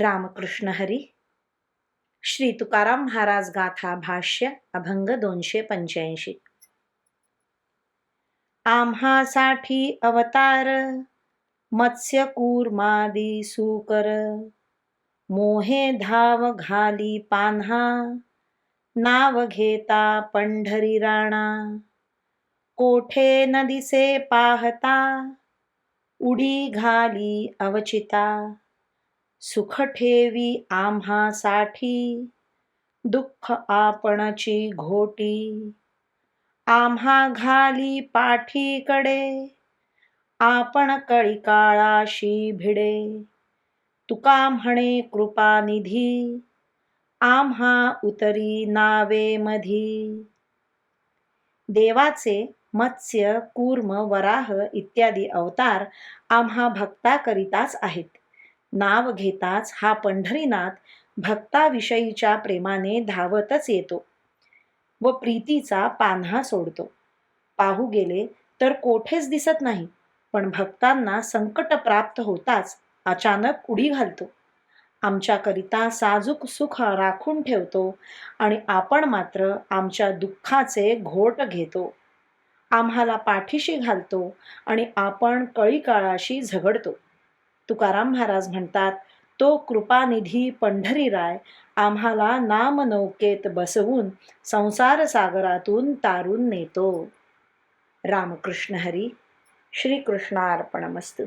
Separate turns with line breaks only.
रामकृष्ण हरी। श्री तुकाराम महाराज गाथा भाष्य अभंग दोनशे पंच्याऐंशी। आम्हासाठी अवतार मत्स्य कूर्मादी सुकर। मोहे धाव घाली पान्हा नाव घेता पंढरी राणा। कोठे न दिसे पाहता उडी घाली अवचिता। सुख ठेवी आम्हासाठी दुःख आपणची घोटी. आम्हा घाली पाठीकडे आपण कळिकाळाशी भिडे. तुका म्हणे कृपानिधी आम्हा उतरी नावे मधी. देवाचे मत्स्य कूर्म वराह इत्यादी अवतार आम्हा भक्ताकरिताच आहेत. नाव घेताच हा पंढरीनाथ भक्ताविषयीच्या प्रेमाने धावतच येतो व प्रीतीचा पान्हा सोडतो. पाहू गेले तर कोठेच दिसत नाही पण भक्तांना संकट प्राप्त होताच अचानक उडी घालतो. आमच्याकरिता साजूक सुख राखून ठेवतो आणि आपण मात्र आमच्या दुःखाचे घोट घेतो. आम्हाला पाठीशी घालतो आणि आपण कळी काळाशी झगडतो. तुकाराम महाराज म्हणतात तो कृपानिधी पंढरीराय आम्हाला नामनौकेत बसवून संसार सागरातून तारून नेतो. रामकृष्ण हरी श्रीकृष्णार्पणमस्तू.